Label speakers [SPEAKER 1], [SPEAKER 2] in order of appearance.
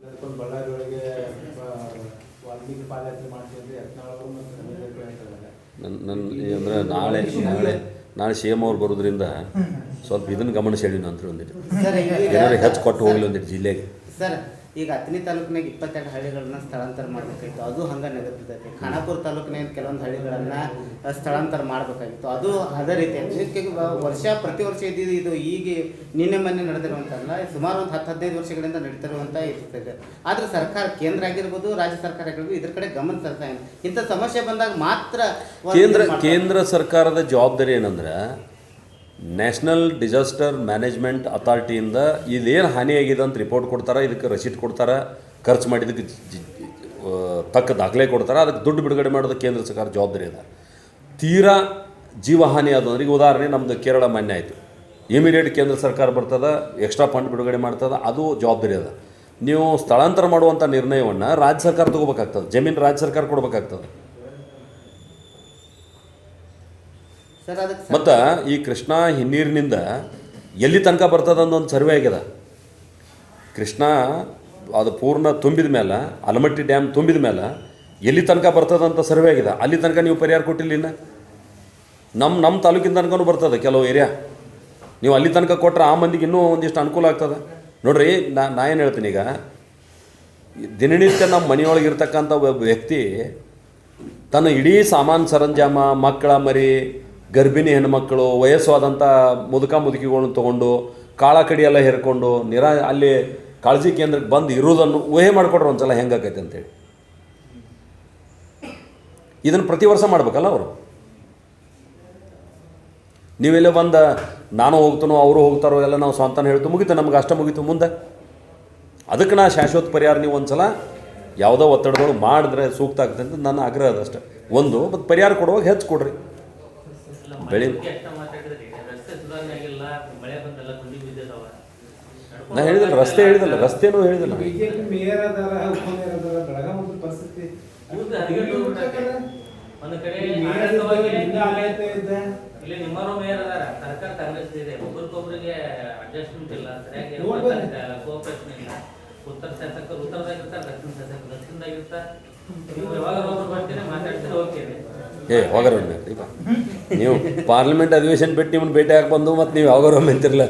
[SPEAKER 1] ಬಳ್ಳಾರಿ ಒಳಗೆ ವಾಲ್ಮೀಕಿ ಪಾದಯಾತ್ರೆ ಮಾಡ್ತೀವಿ ಮತ್ತು ಹೇಳ್ತಾರೆ
[SPEAKER 2] ನನ್ನ ನನ್ನ ಅಂದರೆ ನಾಳೆ ನಾಳೆ ನಾಳೆ ಸಿ ಎಂ ಅವ್ರು ಬರೋದ್ರಿಂದ ಸ್ವಲ್ಪ ಇದನ್ನು ಗಮನ ಹೇಳಿ ನಂತರ ಒಂದಿಟ್ಟು ಏನಾದ್ರು ಹೆಚ್ಚು ಕೊಟ್ಟು ಹೋಗ್ಲಿ ಒಂದಿಟ್ಟು ಜಿಲ್ಲೆಗೆ.
[SPEAKER 3] ಸರ್. ಈಗ ಹತ್ತನೇ ತಾಲೂಕಿನಾಗ ಇಪ್ಪತ್ತೆರಡು ಹಳ್ಳಿಗಳನ್ನ ಸ್ಥಳಾಂತರ ಮಾಡಬೇಕಾಗಿತ್ತು ಅದು ಹಂಗೆ ನಗರ್ತೈತಿ ಖಾನಾಪುರ ತಾಲೂಕಿನ ಕೆಲವೊಂದು ಹಳ್ಳಿಗಳನ್ನ ಸ್ಥಳಾಂತರ ಮಾಡಬೇಕಾಗಿತ್ತು. ಅದು ಅದೇ ರೀತಿ. ವರ್ಷ ಪ್ರತಿ ವರ್ಷ ಇದ್ದಿದ್ದು ಇದು ಈಗ ನಿನ್ನೆ ಮೊನ್ನೆ ನಡೆದಿರುವಂತಲ್ಲ ಸುಮಾರು ಒಂದು ಹತ್ತು ಹದಿನೈದು ವರ್ಷಗಳಿಂದ ನಡೀತಿರುವಂಥ ಇರ್ತದೆ ಆದ್ರೆ ಸರ್ಕಾರ ಕೇಂದ್ರ ಆಗಿರ್ಬೋದು ರಾಜ್ಯ ಸರ್ಕಾರ ಆಗಿರ್ಬೋದು ಇದ್ರ ಕಡೆ ಗಮನ ಇಲ್ಲ. ಇಂಥ ಸಮಸ್ಯೆ ಬಂದಾಗ ಮಾತ್ರ
[SPEAKER 2] ಕೇಂದ್ರ ಕೇಂದ್ರ ಸರ್ಕಾರದ ಜವಾಬ್ದಾರಿ ಏನಂದ್ರೆ ನ್ಯಾಷನಲ್ ಡಿಸಾಸ್ಟರ್ ಮ್ಯಾನೇಜ್ಮೆಂಟ್ ಅಥಾರಿಟಿಯಿಂದ ಇದೇನು ಹಾನಿಯಾಗಿದೆ ಅಂತ ರಿಪೋರ್ಟ್ ಕೊಡ್ತಾರೆ, ಇದಕ್ಕೆ ರಸೀಟ್ ಕೊಡ್ತಾರೆ, ಖರ್ಚು ಮಾಡಿದ್ದಕ್ಕೆ ತಕ್ಕ ದಾಖಲೆ ಕೊಡ್ತಾರೆ, ಅದಕ್ಕೆ ದುಡ್ಡು ಬಿಡುಗಡೆ ಮಾಡೋದು ಕೇಂದ್ರ ಸರ್ಕಾರ ಜವಾಬ್ದಾರಿ ಅದ. ತೀರಾ ಜೀವಹಾನಿ ಆದಂದ್ರೆ ಈಗ ಉದಾಹರಣೆ ನಮ್ಮದು ಕೇರಳ ಮಾನ್ಯ ಆಯಿತು. ಇಮಿಡಿಯೇಟ್ ಕೇಂದ್ರ ಸರ್ಕಾರ ಬರ್ತದೆ, ಎಕ್ಸ್ಟ್ರಾ ಫಂಡ್ ಬಿಡುಗಡೆ ಮಾಡ್ತದೆ, ಅದು ಜವಾಬ್ದಾರಿ ಅದ. ನೀವು ಸ್ಥಳಾಂತರ ಮಾಡುವಂಥ ನಿರ್ಣಯವನ್ನು ರಾಜ್ಯ ಸರ್ಕಾರ ತೊಗೋಬೇಕಾಗ್ತದೆ, ಜಮೀನು ರಾಜ್ಯ ಸರ್ಕಾರ ಕೊಡ್ಬೇಕಾಗ್ತದೆ
[SPEAKER 3] ಸರ್ ಅದಕ್ಕೆ ಸರ್-
[SPEAKER 2] ಮತ್ತು ಈ ಕೃಷ್ಣ ಹಿನ್ನೀರಿನಿಂದ ಎಲ್ಲಿ ತನಕ ಬರ್ತದೆ ಒಂದು ಸರ್ವೆ ಆಗ್ಯದ. ಕೃಷ್ಣ ಅದು ಪೂರ್ಣ ತುಂಬಿದ ಮೇಲೆ ಅಲಮಟ್ಟಿ ಡ್ಯಾಮ್ ತುಂಬಿದ ಮೇಲೆ ಎಲ್ಲಿ ತನಕ ಬರ್ತದೆ ಅಂತ ಸರ್ವೆ ಆಗಿದೆ ಅಲ್ಲಿ ತನಕ ನೀವು ಪರಿಹಾರ ಕೊಟ್ಟಿಲ್ಲ ಇನ್ನು. ನಮ್ಮ ನಮ್ಮ ತಾಲೂಕಿನ ತನಕನೂ ಬರ್ತದೆ ಕೆಲವು ಏರಿಯಾ. ನೀವು ಅಲ್ಲಿ ತನಕ ಕೊಟ್ಟರೆ ಆ ಮಂದಿಗೆ ಇನ್ನೂ ಒಂದಿಷ್ಟು ಅನುಕೂಲ ಆಗ್ತದೆ. ನೋಡ್ರಿ, ನಾ ನಾ ಏನು ಹೇಳ್ತೀನಿ ಈಗ, ದಿನನಿತ್ಯ ನಮ್ಮ ಮನೆಯೊಳಗೆ ಇರ್ತಕ್ಕಂಥ ಒಬ್ಬ ವ್ಯಕ್ತಿ ತನ್ನ ಇಡೀ ಸಾಮಾನು ಸರಂಜಾಮ, ಮಕ್ಕಳ ಮರಿ ಗರ್ಭಿಣಿ ಹೆಣ್ಮಕ್ಳು ವಯಸ್ಸಾದಂಥ ಮುದುಕ ಮುದುಕಿಗಳನ್ನು ತೊಗೊಂಡು ಕಾಳ ಕಡಿಯೆಲ್ಲ ಹೇರ್ಕೊಂಡು, ನಿರಾ ಅಲ್ಲಿ ಕಾಳಜಿ ಕೇಂದ್ರಕ್ಕೆ ಬಂದು ಇರೋದನ್ನು ಊಹೆ ಮಾಡಿಕೊಡ್ರಿ ಒಂದ್ಸಲ ಹೆಂಗಾಕೈತೆ ಅಂತೇಳಿ. ಇದನ್ನು ಪ್ರತಿ ವರ್ಷ ಮಾಡ್ಬೇಕಲ್ಲ ಅವರು? ನೀವೆಲ್ಲ ಬಂದ, ನಾನು ಹೋಗ್ತಾನೋ, ಅವರು ಹೋಗ್ತಾರೋ, ಎಲ್ಲ ನಾವು ಸ್ವಂತನ ಹೇಳ್ತು, ಮುಗಿತು, ನಮ್ಗೆ ಅಷ್ಟ ಮುಗೀತು, ಮುಂದೆ. ಅದಕ್ಕೆ ನಾ ಶಾಶ್ವತ ಪರಿಹಾರ ನೀವು ಒಂದ್ಸಲ ಯಾವುದೋ ಒತ್ತಡಗಳು ಮಾಡಿದ್ರೆ ಸೂಕ್ತ ಆಗ್ತದೆ ಅಂತ ನನ್ನ ಆಗ್ರಹ ಅದಷ್ಟೆ ಒಂದು, ಮತ್ತು ಪರಿಹಾರ ಕೊಡುವಾಗ ಹೆಚ್ಚು ಕೊಡ್ರಿ. ಬೆಳೆ
[SPEAKER 4] ಎಷ್ಟ ಮಾತಾಡಿದ್ರಿ ರಸ್ತೆ ಸುಧಾರಣೆ ಆಗಿಲ್ಲ ಮಳೆ ಬಂದಲ್ಲ ಗುಂಡಿ ಬಿದ್ದಿದಾವ
[SPEAKER 2] ನಾ ಹೇಳಿದಲ್ಲ ರಸ್ತೆ ಹೇಳಿದಲ್ಲ ರಸ್ತೆನೂ ಹೇಳಿದಲ್ಲ.
[SPEAKER 1] ಬಿಜೆಪಿ ಮೇಯರ್ ಅದಾರ ಉಪಮೇಯರ್ ಅದಾರ ಬೆಳಗಾವಿ ಪರಿಸ್ಥಿತಿ.
[SPEAKER 4] ಒಂದು ಕಡೆ
[SPEAKER 1] ಇದ್ದ ಆಡಳಿತ ಇದ್ದ?
[SPEAKER 4] ಇಲ್ಲಿ ನಿಮ್ಮರು ಮೇಯರ್ ಅದಾರ ಸರ್ಕಾರ ಕಾಂಗ್ರೆಸ್ ಇದೆ. ಒಬ್ರಿಗೊಬ್ರಿಗೆ ಅಡ್ಜಸ್ಟ್ಮೆಂಟ್ ಇಲ್ಲ ಸರಿಯಾಗಿ. ಕೋಆಪರೇಷನ್ ಇಲ್ಲ ಉತ್ತರ ಶಾಸಕರು ಉತ್ತರದಾಗಿರ್ತಾರೆ ದಕ್ಷಿಣ ಶಾಸಕರು ದಕ್ಷಿಣದಾಗಿರ್ತಾರೆ ನೀವು ಯಾವಾಗ ಒಬ್ರು ಬರ್ತೀರಿ ಮಾತಾಡ್ತೀರಿ ಹೋಗ್ತೀರಿ
[SPEAKER 2] ಏ ಹೋಗರ ನೀವು ಪಾರ್ಲಿಮೆಂಟ್ ಅಧಿವೇಶನ ಬಿಟ್ಟು ನಿಮ್ಮನ್ನು ಭೇಟಿ ಹಾಕಿ ಬಂದು ಮತ್ತು ನೀವು ಯಾವಾಗಾರ ಮೆಂತಿರ್ಲ